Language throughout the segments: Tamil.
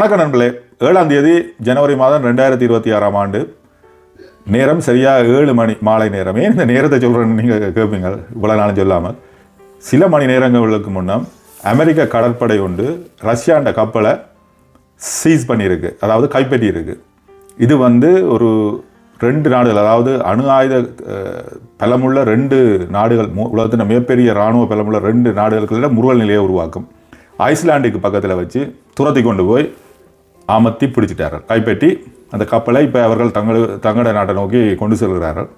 வணக்கம் நண்பர்களே. ஏழாம் தேதி ஜனவரி மாதம் ரெண்டாயிரத்தி இருபத்தி ஆறாம் ஆண்டு. நேரம் சரியாக ஏழு மணி மாலை நேரம். ஏன் இந்த நேரத்தை சொல்கிறேன்னு நீங்கள் கேட்பீங்க இவ்வளோ நாளும் சொல்லாமல் சில மணி நேரங்களுக்கு முன்னம் அமெரிக்க கடற்படை ஒன்று ரஷ்யாண்ட கப்பலை சீஸ் பண்ணியிருக்கு. அதாவது கைப்பற்றியிருக்கு. இது வந்து ஒரு ரெண்டு நாடுகள் அதாவது அணு ஆயுத பலமுள்ள ரெண்டு நாடுகள் உலகத்தின் மிகப்பெரிய இராணுவ பலமுள்ள ரெண்டு நாடுகளுக்குள்ள முருகல் நிலையை உருவாக்கும். ஐஸ்லாண்டுக்கு பக்கத்தில் வச்சு துரத்தி கொண்டு போய் அமர்த்தி பிடிச்சிட்டார்கள். கைப்பற்றி அந்த கப்பலை இப்போ அவர்கள் தங்கள் தங்கட நாட்டை நோக்கி கொண்டு செல்கிறார்கள்.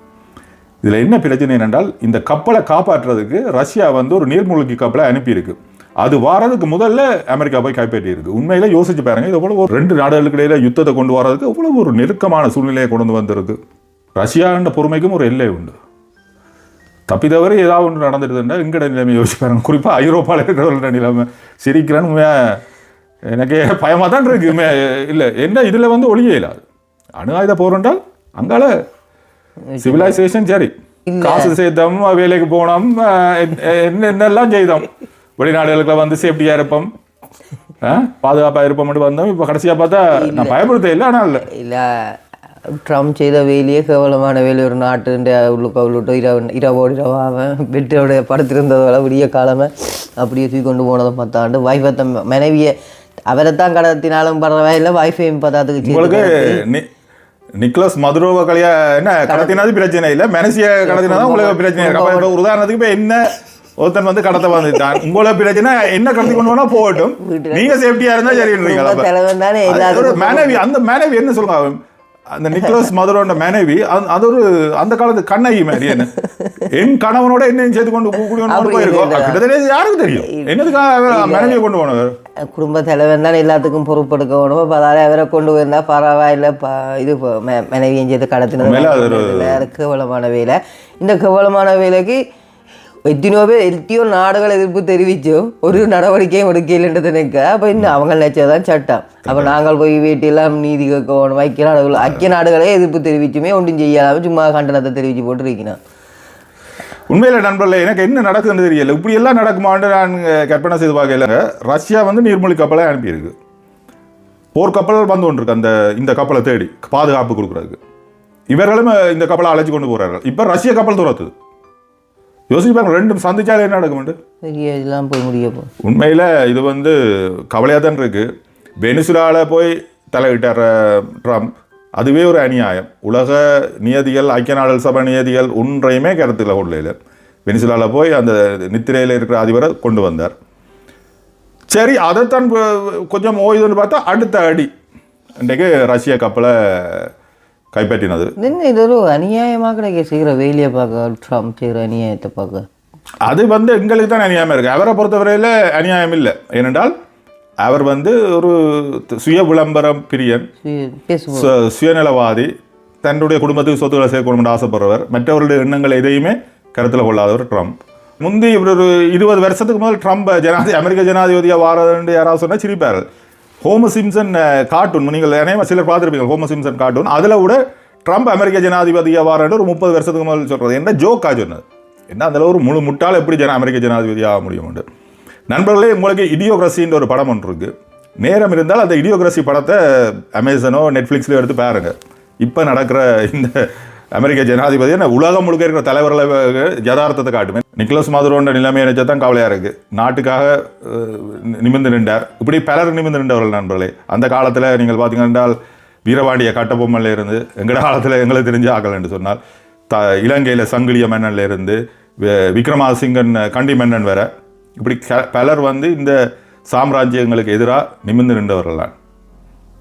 இதில் என்ன பிரச்சனை என்றால் இந்த கப்பலை காப்பாற்றுறதுக்கு ரஷ்யா வந்து ஒரு நீர்மூழ்கி கப்பலை அனுப்பியிருக்கு. அது வாரதுக்கு முதல்ல அமெரிக்கா போய் கைப்பற்றி இருக்கு உண்மையில யோசிச்சு பாருங்க இது எவ்வளவு ஒரு ரெண்டு நாடுகளுக்கு இடையில யுத்தத்தை கொண்டு வரதுக்கு எவ்வளோ ஒரு நெருக்கமான சூழ்நிலையை கொண்டு வந்திருக்கு. ரஷ்யான்ற பொறுமைக்கும் ஒரு எல்லை உண்டு. தப்பித்தவரை ஏதாவது ஒன்று நடந்துட்டுதுன்னா எங்கட நிலைமை யோசிச்சு பாருங்க. குறிப்பாக ஐரோப்பாவில் இருக்கிறவங்களோட நிலைமை சிரிக்கிறேன்னு எனக்கு பயமாக தான் இருக்கு உண்மையா இல்லை என்ன இதில் வந்து ஒளியே இல்லாது அணு ஆயுத போரென்றால் அங்கால சிவிலைசேஷன் சரி. காசு சேர்த்தோம் வேலைக்கு போனோம் என்ன என்னெல்லாம் செய்தோம். வெளிநாடுகளுக்கு வந்து சேஃப்டியாக இருப்போம். பாதுகாப்பாக இருப்போம்னு வந்தோம். இப்போ கடைசியாக பார்த்தா நான் பயப்படுத்த இல்லை ஆனால் இல்லை. இல்லை ட்ரம்ப் செய்த வேலையே கேவலமான வேலை. ஒரு நாட்டு உள்ளுக்க உள்ளிட்டு இரவு இரவோடு இரவாக பெட்டோட படுத்திருந்ததோட விடிய காலமே அப்படியே தூக்கி கொண்டு போனதை பார்த்தாண்டு வைஃபை மனைவியை அவரை தான் கடத்தினாலும் பரவாயில்ல வைஃபையும் பார்த்தாதுக்கு உங்களுக்கு நிக்லஸ் மதுரோவ கலையா என்ன கடத்தினது பிரச்சனை இல்ல மெனசிய கடத்தினதான் உங்களுக்கு பிரச்சனை இருக்கு. உதாரணத்துக்கு இப்ப என்ன ஒருத்தன் வந்து கடத்த வந்துட்டான் உங்களோட பிரச்சனை என்ன கடத்தி கொண்டு போனா போகட்டும். நீங்க சேஃப்டியா இருந்தா சரின்றீங்களா மனைவி அந்த மனைவி என்ன சொல்லுங்க அவன் அந்த நிக்லஸ் மதுரோட மனைவி அது- ஒரு அந்த காலத்து கண்ணகி மாதிரி என்ன? என் கணவனோட என்னையும் சேர்த்து கொண்டு கூடி கொண்டு அப்படி போயிருக்கோம். கிட்டத்தட்ட யாருக்கு தெரியும்? என்னதுக்காக மனைவியை கொண்டு போனவர்? குடும்ப தலைவன் தானே எல்லாத்துக்கும் பொறுப்பெடுக்க வேணும். இப்போ அதால அவரை கொண்டு வந்தா பரவாயில்ல ப இது மனைவியும் ஒரு- கடத்தினது கேவலமான வேலை. இந்த கேவலமான வேலைக்கு எத்தனையோ பேர் எத்தனையோ நாடுகள் எதிர்ப்பு தெரிவிச்சும் ஒரு நடவடிக்கையும் எடுக்கலைன்றது நினைக்க அப்போ இன்னும் அவங்க நினைச்சதான் சட்டம் அப்போ நாங்கள் போய் வீட்டெல்லாம் நீதி கேட்கணும் ஐக்கிய நாடுகள் ஐக்கிய நாடுகளே எதிர்ப்பு தெரிவிச்சுமே ஒன்றும் செய்யாமல் சும்மா கண்டனத்தை தெரிவிச்சு போட்டு உண்மையில் நண்பர்கள் எனக்கு என்ன நடக்குதுன்னு தெரியல இப்படி எல்லாம் நடக்குமான்னு நான் கற்பனை செய்து பார்க்கல ரஷ்யா வந்து நீர்மூழ்கி கப்பலை அனுப்பியிருக்கு போர்க்கப்பல் வந்து கொண்டிருக்கு அந்த இந்த கப்பலை தேடி பாதுகாப்பு கொடுக்குறதுக்கு இவர்களும் இந்த கப்பலை அழைச்சி கொண்டு போகிறார்கள் இப்போ ரஷ்ய கப்பல் துரத்துது யோசிச்சு பாருங்க ரெண்டும் சந்திச்சாலே என்ன நடக்கும்ட்டு பெரிய இதெல்லாம் போய் முடிய போ உண்மையில் இது வந்து கவலையாக தான் இருக்கு. வெனிசுலாவில் போய் தலையிட்டார் ட்ரம்ப் அதுவே ஒரு அநியாயம். உலக நியதிகள் ஐக்கிய நாடுகள் சபை நியதிகள் ஒன்றையுமே கருத்தில் கொள்ளல. வெனிசுலாவில் போய் அந்த நித்திரையில் இருக்கிற அதிபரை கொண்டு வந்தார். சரி அதைத்தான் கொஞ்சம் ஓய்வுன்னு பார்த்தா அடுத்த அடி. இன்றைக்கு ரஷ்ய கப்பலை கைப்பற்றினது. என்ன இது ஒரு அநியாயமாக கிடைக்க செய்கிற வேலையை பார்க்க ட்ரம்ப் செய்கிற அநியாயத்தை பார்க்க. அது வந்து எங்களுக்கு தான் அநியாயமாக இருக்குது அவரை பொறுத்தவரையில் அநியாயம் இல்லை. ஏனென்றால் அவர் வந்து ஒரு சுய விளம்பரம் பிரியன் சுயநலவாதி தன்னுடைய குடும்பத்துக்கு சொத்துக்களை சேர்க்கணும்னு ஆசைப்படுறவர் மற்றவருடைய எண்ணங்கள் எதையுமே கருத்தில் கொள்ளாதவர் ட்ரம்ப் முந்தி இவர் ஒரு இருபது வருஷத்துக்கு முதல் ட்ரம்ப் ஜனாதி அமெரிக்க ஜனாதிபதியாக வாரதுன்னு யாராவது சொன்னால் சிரிப்பார்கள். ஹோம சிம்சன் கார்ட்டூன் நீங்கள் அநேகமாக சிலர் பார்த்துருப்பீங்க ஹோம சிம்சன் கார்ட்டூன் அதில் விட ட்ரம்ப் அமெரிக்க ஜனாதிபதியாக வாரன்னு ஒரு முப்பது வருஷத்துக்கு முதல் சொல்கிறது என்ன ஜோக்கா சொன்னது? என்ன அதில் ஒரு முழு முட்டால் எப்படி ஜன அமெரிக்க ஜனாதிபதி ஆக உண்டு நண்பர்களே உங்களுக்கு இடியோகிரசின்ற ஒரு படம் ஒன்று இருக்குது நேரம் இருந்தால் அந்த இடியோகிரசி படத்தை அமேசனோ நெட்ஃப்ளிக்ஸ்லையோ எடுத்து பாருங்கள் இப்போ நடக்கிற இந்த அமெரிக்க ஜனாதிபதி என்ன உலகம் முழுக்க இருக்கிற தலைவர்களை யதார்த்தத்தை காட்டுமே. நிக்கலஸ் மாதுரோன்ற நிலைமை நினைச்சா தான் கவலையாக இருக்கு. நாட்டுக்காக நிமிர்ந்து நின்றார். இப்படி பலர் நிமிர்ந்து நின்றவர்கள் நண்பர்களே அந்த காலத்தில் நீங்கள் பார்த்தீங்கன்னா என்றால் வீரபாண்டிய கட்டபொம்மன்ல இருந்து எங்கட காலத்தில் எங்களுக்கு தெரிஞ்ச ஆக்கள் என்று சொன்னால் த இலங்கையில் சங்கிலிய மன்னன்ல இருந்து விக்ரமாசிங்கன் கண்டி மன்னன் வர இப்படி க- பலர் வந்து இந்த சாம்ராஜ்யங்களுக்கு எதிராக நிமிர்ந்து நின்றவர்கள் தான்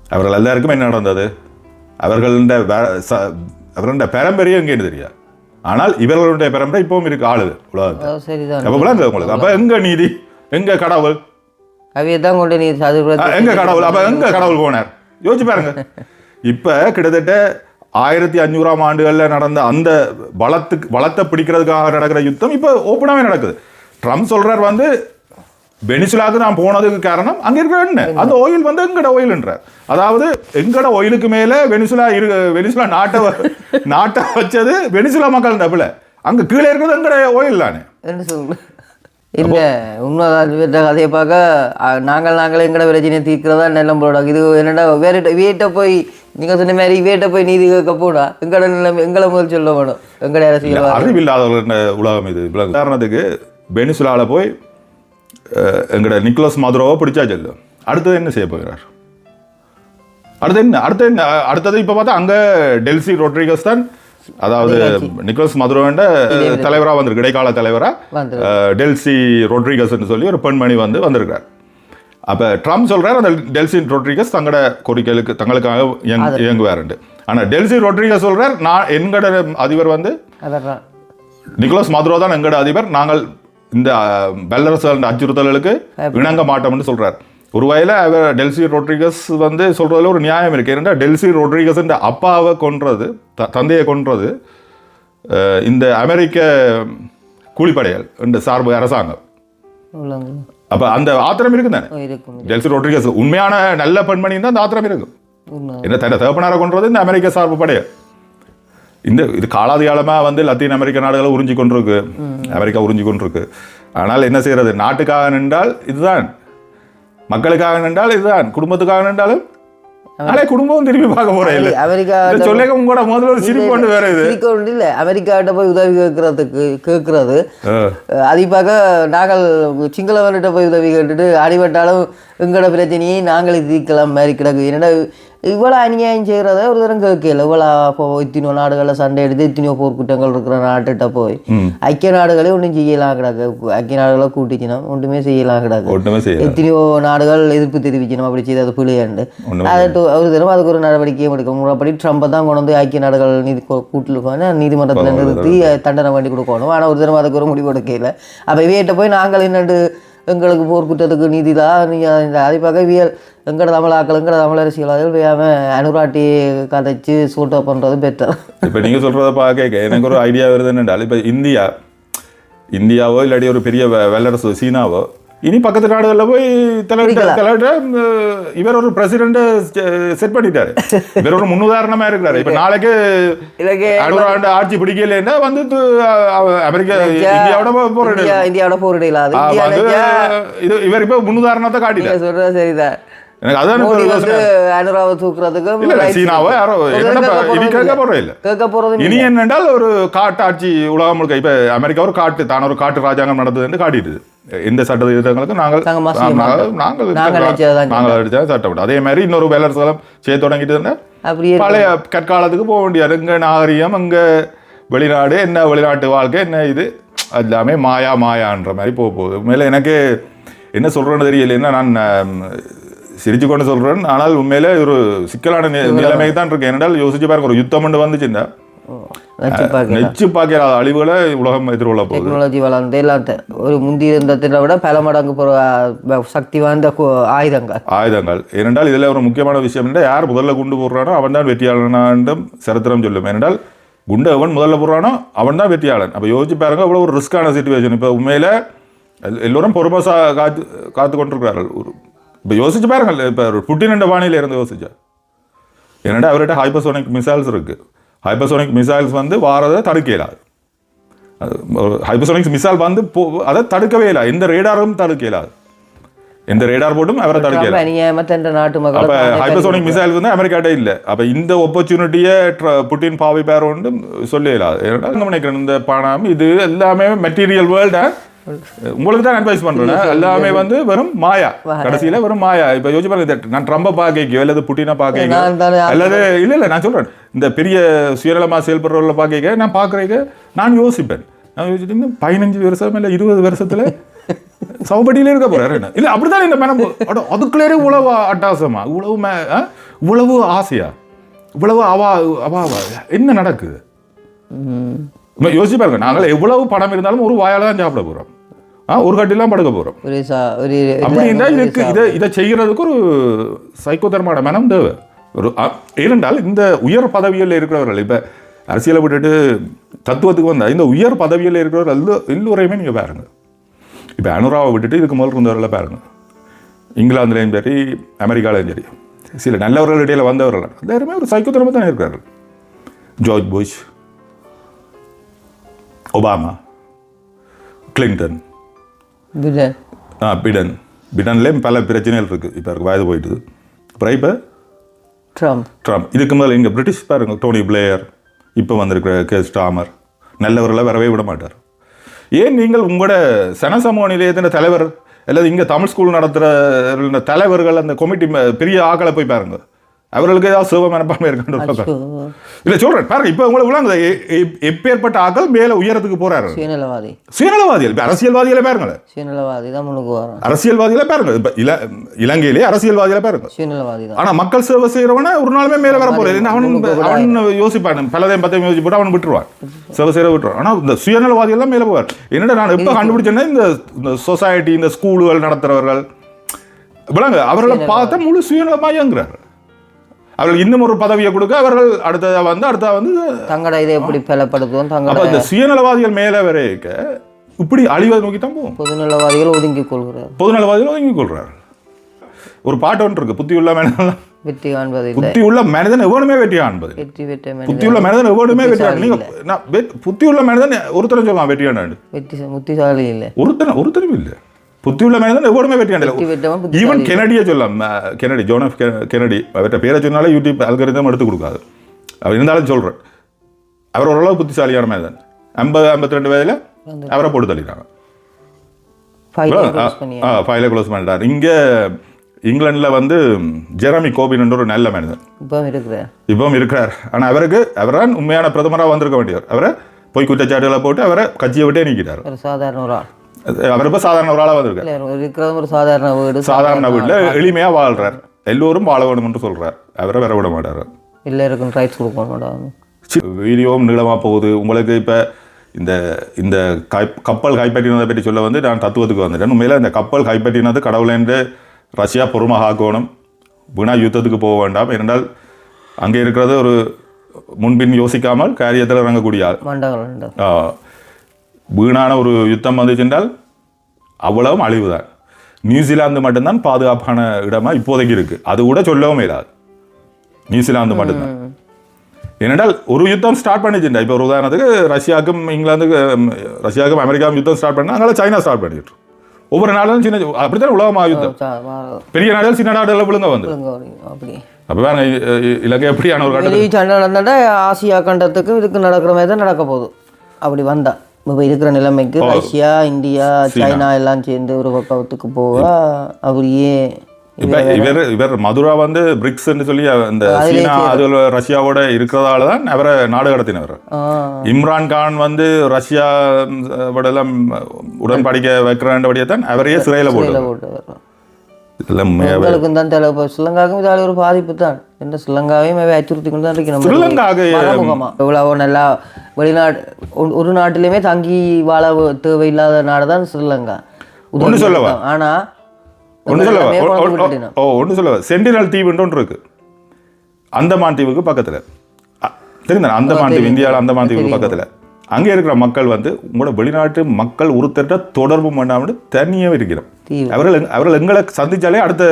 அவர்கள் எல்லாருக்குமே என்ன நடந்தது? அவர்கள வ- ச- அவர்களுடைய பரம்பரையே எங்கேன்னு தெரியாது ஆனால் இவர்களுடைய பரம்பரை இப்பவும் இருக்கு ஆளுது. அப்போ விளங்குது உங்களுக்கு. அப்போ எங்க நீதி? எங்க கடவுள்? அவையை தான் கொண்டு நீ எங்க கடவுள்? அப்ப எங்க கடவுள் போனார்? யோசிச்சு பாருங்க. இப்ப கிட்டத்தட்ட ஆயிரத்தி அஞ்சூறாம் ஆண்டுகள்ல நடந்த அந்த வளத்துக்கு வளத்தை பிடிக்கிறதுக்காக நடக்கிற யுத்தம் இப்ப ஓப்பனாவே நடக்குது. ட்ரம்ப் சொல்றார் வந்து வெனிசுலாவுக்கு நான் போனதுக்கு காரணம் அங்க இருக்கிற எண்ணெய் அந்த ஆயில் வந்து எங்கட ஆயில்ன்றார் அதாவது எங்கட ஆயிலுக்கு மேல வெனிசுலா இரு வெனிசுலா நாட்டை நாட்டை வச்சது வெனிசுலா மக்கள் தப்புல அங்க கீழே இருக்கிறது எங்கட ஆயில் தானே? இல்ல உண்மைதான் கதையை பார்க்க நாங்கள் நாங்களே எங்கட பிரச்சனையை தீர்க்கிறதா நிலம் போட இது என்னடா வேற வீட்டை போய் நீங்க சொன்ன மாதிரி வீட்டை போய் நீதி கேட்க போனா எங்கட நிலம் எங்களை முதல் சொல்ல வேணும். எங்கட அரசியல் அறிவில்லாதவர்கள் உலகம் இது. உதாரணத்துக்கு பெனிசுலால போய் அஹ், எங்கட நிக்கோலஸ் மதுரோவை பிடிச்சா செல்லு அடுத்தது என்ன செய்ய போகிறார்? அடுத்து என்ன? அடுத்து என்ன? அடுத்தது இப்போ பார்த்தா அங்க டெல்சி ரொட்ரிகஸ் தான் அதாவது நிக்கோலஸ் மதுரோண்ட தலைவரா. வந்திருக்கு இடைக்கால தலைவரா. வந்து அஹ், டெல்சி ரொட்ரிகஸ்ன்னு சொல்லி ஒரு பெண்மணி வந்து வந்திருக்கார் அப்ப ட்ரம்ப் சொல்றாரு அந்த டெல்சி ரொட்ரிகஸ் தங்களோட கோரிக்கைகளுக்கு தங்களுக்காக இயங்கு- இயங்குவாருண்டு ஆனா டெல்சி ரொட்ரிகஸ் சொல்றார் நான் எங்கட அதிபர் வந்து நிக்கோலஸ் மதுரோ தான் எங்கட அதிபர் நாங்கள் இந்த வல்லரசு அச்சுறுத்தல்களுக்கு இணங்க மாட்டோம்னு சொல்றார். ஒரு வகையில் அவர் டெல்சி ரொட்ரிகஸ் வந்து சொல்றதுல ஒரு நியாயம் இருக்கு. ஏன்னா டெல்சி ரொட்ரிகஸ் அப்பாவை கொன்றது த- தந்தையை கொன்றது இந்த அமெரிக்க கூலிப்படைகள் இந்த சார்பு அரசாங்கம். அப்ப அந்த ஆத்திரம் இருக்கு தானே இருக்கும் டெல்சி ரொட்ரிகஸ் உண்மையான நல்ல பெண்மணி தான் அந்த ஆத்திரம் இருக்கும். என்ன தன்னை தகப்பனாரை கொன்றது இந்த அமெரிக்க சார்பு படையல் இந்த இது காலாதி காலமாக வந்து லத்தீன் அமெரிக்க நாடுகளை உறிஞ்சி கொண்டிருக்கு. அமெரிக்கா உறிஞ்சி கொண்டிருக்கு. ஆனால் என்ன செய்யறது? நாட்டுக்காக நின்றால் இதுதான். மக்களுக்காக நின்றால் இதுதான். குடும்பத்துக்காக நின்றாலும் நாளை குடும்பம் திரும்பி பார்க்க போறேன் இல்லை. அமெரிக்கா சொல்லேக்க உங்களோட முதல்ல ஒரு சிரிப்பு கொண்டு வேற இது. ஒன்றும் இல்லை. அமெரிக்காட்ட போய் உதவி கேட்கறதுக்கு கேட்கறது. அதிப்பாக நாங்கள் சிங்களவன்கிட்ட போய் உதவி கேட்டுட்டு அடிபட்டாலும் எங்களோட பிரச்சனையை நாங்களே தீர்க்கலாம் மாதிரி கிடக்கு. என்னடா இவ்வளோ அநியாயம் செய்கிறத ஒரு தரம் கேட்கல. இவ்வளோ இப்போ இத்தனையோ நாடுகளில் சண்டை எடுத்து இத்தனையோ போர்க்குற்றங்கள் இருக்கிற நாட்டுகிட்ட போய். ஐக்கிய நாடுகளே ஒன்றும் செய்யலாம் கிடக்கு ஐக்கிய நாடுகளை கூட்டிச்சினா ஒன்றுமே செய்யலாம் கிடக்கு எத்தனையோ நாடுகள் எதிர்ப்பு தெரிவிக்கணும் அப்படி செய்து அது பிள்ளையாண்டு அதை ஒரு தினம் அதுக்கு ஒரு நடவடிக்கையும் எடுக்க முறைப்படி ட்ரம்பை தான் கொண்டு வந்து ஐக்கிய நாடுகள் நீதி கூட்டில் நீதிமன்றத்தில் நிறுத்தி தண்டனை பண்ணி கொடுக்கணும். ஆனால் ஒரு தினம் அதுக்கு ஒரு முடிவு எடுக்கல. அப்போ இவையிட்ட போய் நாங்கள் என்னண்டு எங்களுக்கு போர்க்குற்றத்துக்கு நீதி தான் நீங்கள் இந்த அதை பார்க்க எங்கட தமிழாக்கள் எங்கட தமிழ் அரசியல்வாதிகள் வேகாமல் அனுராட்டி கதைச்சு சூட்டை பண்ணுறது பெட்டர் இப்போ நீங்கள் சொல்கிறத பார்க்க எனக்கு ஒரு ஐடியா வருது என்னென்றால் இப்போ இந்தியா இந்தியாவோ இல்லாட்டி ஒரு பெரிய வ- வல்லரசு சீனாவோ இனி பக்கத்து நாடுகளில் போய் தலையிட்ட தலையிட்ட இவர் ஒரு பிரசிடென்ட் செட் பண்ணிட்டாரு. இவர் ஒரு முன்னுதாரணமா இருக்கிறாரு. இப்போ நாளைக்கு இதுக்கு அடுத்த ஆட்சி பிடிக்கலைன்னா வந்து அமெரிக்கா இந்தியாவோட போராடு இந்தியா இந்தியாவோட போரிடலாம் இது இவர் இப்போ முன்னுதாரணத்தை காட்டிட்டார். சொல்றது சரிதான். எனக்கு அதான். அனுராவை தூக்குறதுக்கு இல்ல, சீனாவோ யாரோ இனி கேட்க போறோம் இல்ல. கேட்க போறது இனி என்னென்றால் ஒரு காட்டாட்சி உலகம் முழுக்க இப்ப அமெரிக்கா ஒரு காட்டு தான் ஒரு காட்டு ராஜாங்கம் நடந்ததுன்னு காட்டிடுது. எந்த சட்ட திட்டங்களுக்கும் நாங்கள் நாங்கள். நாங்கள் அடிச்சா சட்டம். அதே மாதிரி இன்னொரு வேலரசலம் செய்ய தொடங்கிட்டு பழைய கற்காலத்துக்கு போக முடியாது எங்க நாகரிகம் அங்க வெளிநாடு என்ன வெளிநாட்டு வாழ்க்கை என்ன இது? எல்லாமே மாயா மாயான்ற மாதிரி போக போகுது. உண்மையில எனக்கு என்ன சொல்றேன்னு தெரியல என்ன நான் சிரிச்சு கொண்டு சொல்றேன். ஆனால் உண்மையில ஒரு சிக்கலான நிலைமை தான் இருக்கு. என்னடால் யோசிச்சு பாருங்க ஒரு யுத்தம் ஒன்று வந்துச்சுன்னா நெச்சு பார்க்கிற அழிவுகளை உலகம் எதிர்கொள்ள போகுது. டெக்னாலஜி வளர்ந்து எல்லாம் ஒரு முந்தி இருந்ததை விட பல மடங்கு சக்தி வாய்ந்த ஆயுதங்கள். ஆயுதங்கள். ஏனென்றால் இதில் ஒரு முக்கியமான விஷயம் என்ன யார் முதல்ல குண்டு போடுறானோ அவன் தான் வெற்றியாளனாண்டும் சரித்திரம் சொல்லும். ஏனென்றால் குண்டு அவன் முதல்ல போடுறானோ அவன் தான் வெற்றியாளன். அப்போ யோசிச்சு பாருங்க அவ்வளோ ஒரு ரிஸ்கான சுச்சுவேஷன் இப்போ உண்மையில் எல்- எல்லோரும் பொறுமை சா காத்து காத்து கொண்டிருக்கிறார்கள் ஒரு இப்போ யோசிச்சு பாருங்கள் இப்போ புட்டின் என்ற பாணியில் இருந்து யோசிச்சா. ஏன்னா அவர்கிட்ட ஹைப்பர்சோனிக் மிசைல்ஸ் இருக்கு. ஹைப்பர்சோனிக் மிசைல்ஸ் வந்து வாரதை தடுக்க இயலாது ஹைப்பர்சோனிக் மிசைல் வந்து போ அதை தடுக்கவே இல்லை. எந்த ரேடாரும் தடுக்க இயலாது எந்த ரேடார் போட்டும் அவரை தடுக்க நாட்டு அப்ப ஹைப்பர்சோனிக் மிசைல் வந்து அமெரிக்காட்ட இல்ல. அப்ப இந்த ஆப்பர்ச்சுனிட்டியை புட்டின் பாவை பேர் ஒன்று சொல்ல இயலாது இங்க நினைக்கிறேன் இந்த பணம் இது எல்லாமே மெட்டீரியல் வேர்ல்ட உங்களுக்கு தான் அட்வைஸ் பண்றேன். எல்லாமே வந்து வெறும் மாயா. கடைசியில வெறும் மாயா. இப்ப யோசிச்சு பாருங்க நான் ட்ரம்ப பாக்கைக்கோ அல்லது புட்டினை தானே அல்லது இல்ல இல்ல நான் சொல்றேன். இந்த பெரிய சுயநலமா செயல்படுறவங்கள பாக்கைக்க நான் பாக்குறேங்க நான் யோசிப்பேன். நான் யோசிச்சுட்டு பதினஞ்சு வருஷம் இல்ல இருபது வருஷத்துல சவப்பட்டியிலே இருக்க போறாரு என்ன? இல்ல அப்படிதான் இந்த மனம் அட அதுக்குள்ளே இவ்வளவு அட்டாசமா? இவ்வளவு ம-? இவ்வளவு ஆசையா? இவ்வளவு அவா அவாவா? என்ன நடக்குது? யோசிச்சு பாருங்க நாங்கள் எவ்வளவு பணம் இருந்தாலும் ஒரு வாயால தான் சாப்பிட போறோம். ஆ ஒரு கட்டிலாம் படுக்க ஒரு அப்படின்னா இதுக்கு இதை இதை செய்யறதுக்கு ஒரு சைக்கோதர்மான மனம் தேவை. ஒரு ஏனென்றால் இந்த உயர் பதவியில் இருக்கிறவர்கள் இப்ப அரசியலை விட்டுட்டு தத்துவத்துக்கு வந்தா இந்த உயர் பதவியில் இருக்கிறவர் எல்லா எல்லோரையுமே நீங்க பாருங்க. இப்ப அனுராவை விட்டுட்டு இதுக்கு முதல் இருந்தவர்களை பாருங்க. இங்கிலாந்துலேயும் சரி அமெரிக்காலையும் சரி சில நல்லவர்கள் இடையில வந்தவர்கள் எல்லாருமே ஒரு சைக்கோதரமாக தான் இருக்கிறார்கள். ஜார்ஜ் புஷ் ஒபாமா கிளின்டன் ஆ பிடன். பிடன்லேயும் பல பிரச்சனைகள் இருக்குது இப்போ இருக்கு வயது போயிட்டுது அப்புறம் இப்போ ட்ரம்ப் ட்ரம்ப் இதுக்கு முதல்ல இங்கே பிரிட்டிஷ் பாருங்க. டோனி பிளேயர் இப்போ வந்திருக்கிற கே ஸ்டாமர் நல்லவர்களை வரவே விட மாட்டார். ஏன் நீங்கள் உங்களோட சனசமூக நிலையத்தின் தலைவர் அல்லது இங்கே தமிழ் ஸ்கூல் நடத்துகிற தலைவர்கள் அந்த கமிட்டி பெரிய ஆக்களை போய் பாருங்க. அவர்களுக்கு ஏதாவது சிவ மனப்பான்மை இருக்கான்னு இல்லை சொல்கிறேன் பாருங்க இப்போ உங்களுக்கு விளங்குது. எப்பேற்பட்ட ஆக்கள் மேலே உயரத்துக்கு போறாரு சுயநலவாதி. சுயநலவாதிகள். இப்போ அரசியல்வாதிகளை பாருங்களேன் சுயநலவாதி தான் முன்னுக்கு அரசியல்வாதிகளை பாருங்க. இப்போ இல இலங்கையிலே அரசியல்வாதிகளை பாருங்க. சுயநலவாதி தான். ஆனா மக்கள் சேவை செய்யறவன ஒரு நாளுமே மேல வர என்ன அவன் அவன் யோசிப்பான். பலதையும் பத்தையும் யோசிச்சு போட்டு அவன் விட்டுருவான். சேவை செய்யற விட்டுருவான். ஆனா இந்த சுயநலவாதிகள் தான் மேல போவார். என்னடா நான் எப்ப கண்டுபிடிச்சேன்னா இந்த சொசைட்டி இந்த ஸ்கூலுகள் நடத்துறவர்கள். விளங்க அவர்களை பார்த்தா முழு சுயநலமாயங்கிறார். அவர்கள் இன்னும் ஒரு பதவியை கொடுக்க அவர்கள் அடுத்ததா வந்து அடுத்ததா வந்து தங்கட இதை எப்படி பலப்படுத்துவோம்? தங்கட இந்த சுயநலவாதிகள் மேல வரைக்க இப்படி அழிவதை நோக்கி தான் போகும். பொதுநலவாதிகள் ஒதுங்கிக் கொள்கிறார். பொதுநலவாதிகள் ஒதுங்கி கொள்றாரு. ஒரு பாட்டு ஒன்று இருக்கு புத்தி உள்ள மனிதன் வெற்றி காண்பதில்லை. புத்தி உள்ள மனிதன் எவனுமே வெற்றி காண்பது வெற்றி பெற்ற புத்தி உள்ள மனிதன் எவனுமே வெற்றி நீங்க புத்தி உள்ள மனிதன் ஒருத்தரும் சொல்லலாம் வெற்றி காண்டாண்டு வெற்றி முத்திசாலி இல்லை. ஒருத்தன் ஒருத்தரும் இல்லை. புத்தி உள்ள மனிதன் எவனுமே வெற்றி புத்தி ஈவன் கெனடியே சொல்லலாம். கெனடி ஜோன் கெனடி அவர்கிட்ட பேரை சொன்னாலே யூடியூப் அல்கரிதம் எடுத்து கொடுக்காது. அவர் இருந்தாலும் சொல்றேன் அவர் ஓரளவு புத்திசாலியான மனிதன். ஐம்பது ஐம்பத்தி ரெண்டு வயதுல அவரை போட்டு தள்ளிட்டாங்க. ஃபைலை க்ளோஸ் பண்ணி ஃபைலை க்ளோஸ் பண்ணிட்டார். இங்கே இங்கிலாண்டில் வந்து ஜெரமி கோபின் ஒரு நல்ல மனிதன். இப்போ இருக்கிறேன் இப்பவும் இருக்கிறார். ஆனால் அவருக்கு அவர்தான் உண்மையான பிரதமராக வந்திருக்க வேண்டியவர். அவரை பொய் குற்றச்சாட்டுகளை போட்டு அவரை கட்சியை விட்டே நீக்கிட்டார். ஒரு சாதாரண ஒரு ஆள். அவர் இப்போ சாதாரண ஒரு ஆளாக இருக்கிறது ஒரு சாதாரண வீடு சாதாரண வீட்டில் எளிமையாக வாழ்றார். எல்லோரும் வாழ வேணும்னு சொல்றார். அவரை வர விட மாட்டார். எல்லாருக்கும் ரைட்ஸ் கொடுக்கணும் வீடியோவும் நீளமாக போகுது. உங்களுக்கு இப்போ இந்த இந்த கை கப்பல் கைப்பற்றினதை பற்றி சொல்ல வந்து நான் தத்துவத்துக்கு வந்துட்டேன். உண்மையில் இந்த கப்பல் கைப்பற்றினது கடவுளேன்று ரஷ்யா பொறுமகாக்கணும் வீணா யுத்தத்துக்கு போக வேண்டாம். ஏனென்றால் அங்கே இருக்கிறது ஒரு முன்பின் யோசிக்காமல் காரியத்தில் இறங்கக்கூடிய வீணான ஒரு யுத்தம் வந்துச்சென்றால் அவ்வளவும் அழிவுதான். நியூசிலாந்து மட்டும்தான் பாதுகாப்பான இடமா இப்போதைக்கு இருக்கு. அது கூட சொல்லவும் இல்லாது நியூசிலாந்து மட்டும்தான். ஏனென்றால் ஒரு யுத்தம் ஸ்டார்ட் பண்ணிச்சுண்டா. இப்போ ஒரு உதாரணத்துக்கு ரஷ்யாவுக்கும் இங்கிலாந்துக்கு ம், ரஷ்யாவுக்கும் அமெரிக்காவும் யுத்தம் ஸ்டார்ட் பண்ணா அதனால சைனா ஸ்டார்ட் பண்ணிட்டு ஒவ்வொரு நாடும் சின்ன அப்படித்தான் உலகமா யுத்தம். பெரிய நாடுகள் சின்ன நாடுகள் விழுங்க வந்து. அப்போ இ- இலங்கை எப்படியான ஒரு கட்டத்தில்? சண்டை நடந்தாண்டா ஆசியா கண்டத்துக்கும் இதுக்கு நடக்கிற மாதிரி தான் நடக்க போகுது. அப்படி வந்தா. இப்போ இருக்கிற நிலைமைக்கு ரஷ்யா இந்தியா சைனா. எல்லாம் சேர்ந்து ஒரு பக்கத்துக்கு போக இப்ப இவர் இவர் மதுரா வந்து பிரிக்ஸ்ன்னு சொல்லி இந்த சீனா அது ரஷ்யாவோட இருக்கிறதால தான் அவரை நாடு கடத்தினவர். இம்ரான் கான் வந்து ரஷ்யா உடன்படிக்கை வைக்கிறபடியே தான் அவரையே சிறையில் போட்டு உங்களுக்கும் தான் தேவை ஸ்ரீலங்காவுக்கும் இதால ஒரு பாதிப்பு தான் இந்த ஸ்ரீலங்காவையும் அச்சுறுத்தி கொண்டு தான் இருக்கணும் எவ்வளவோ நல்லா வெளிநாடு ஒரு- நாட்டிலுமே தங்கி வாழ தேவையில்லாத நாடு தான் ஸ்ரீலங்கா ஒண்ணு சொல்லவா? ஆனா ஒன்று சொல்லவா ஓ, ஒன்று சொல்லவா சென்டினல் தீவுன்னு ஒன்று இருக்கு அந்தமான் தீவுக்கு பக்கத்தில் தெரியுதா அந்தமான் தீவு இந்தியாவில் அந்தமான் தீவுக்கு பக்கத்தில் அங்கே இருக்கிற மக்கள் வந்து உங்களோட வெளிநாட்டு மக்கள் ஒருத்தர்கிட்ட தொடர்பு பண்ணாமல் தனியாக இருக்கிறோம். அவர்கள் அவர்கள் எங்களை சந்திச்சாலே அடுத்த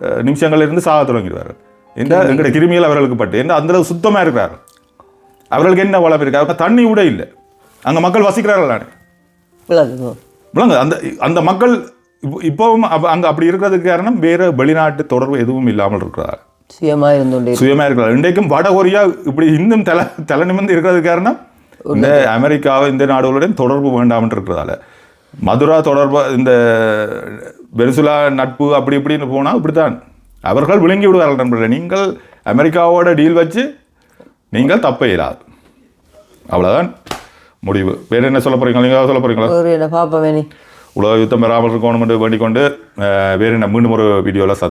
அஹ், நிமிஷங்கள்ல இருந்து சாக தொடங்கிடுவார் என்ற எங்களுடைய கிருமிகள் அவர்களுக்கு பட்டு என்ன அந்த அளவு சுத்தமாக இருக்கிறார் அவர்களுக்கு என்ன வளம் இருக்கு? அவங்க தண்ணி கூட இல்லை. அங்கே மக்கள் வசிக்கிறார்கள் விளக்குது. விளங்க. அந்த அந்த மக்கள் இப்போ இப்போவும் அங்க அப்படி இருக்கிறதுக்கு காரணம் வேற வெளிநாட்டு தொடர்பு எதுவும் இல்லாமல் இருக்கிறார் சுயமா இருந்துட்டே சுயமா இருக்கிறார் இன்றைக்கும் வட கொரியா இப்படி இன்னும் தலை தலை நிமிர்ந்து இருக்கிறதுக்கு காரணம் இந்த அமெரிக்காவை இந்த நாடுகளுடன் தொடர்பு வேண்டாம்னு இருக்கிறதால மதுரா தொடர்பு இந்த வெனிசுலா நட்பு அப்படி இப்படின்னு போனால் இப்படித்தான். அவர்கள் விளங்கி விடுவார்கள் நண்பர்களே. நீங்கள் அமெரிக்காவோட டீல் வச்சு நீங்கள் தப்ப இயலாது. அவ்வளோதான் முடிவு. வேற என்ன சொல்ல போறீங்களா? நீங்கள் சொல்ல வேணி. உலக யுத்தம் பெறாமல் இருக்கணும் என்று வேண்டிக் கொண்டு வேறு என்ன? மீண்டும் ஒரு வீடியோவில்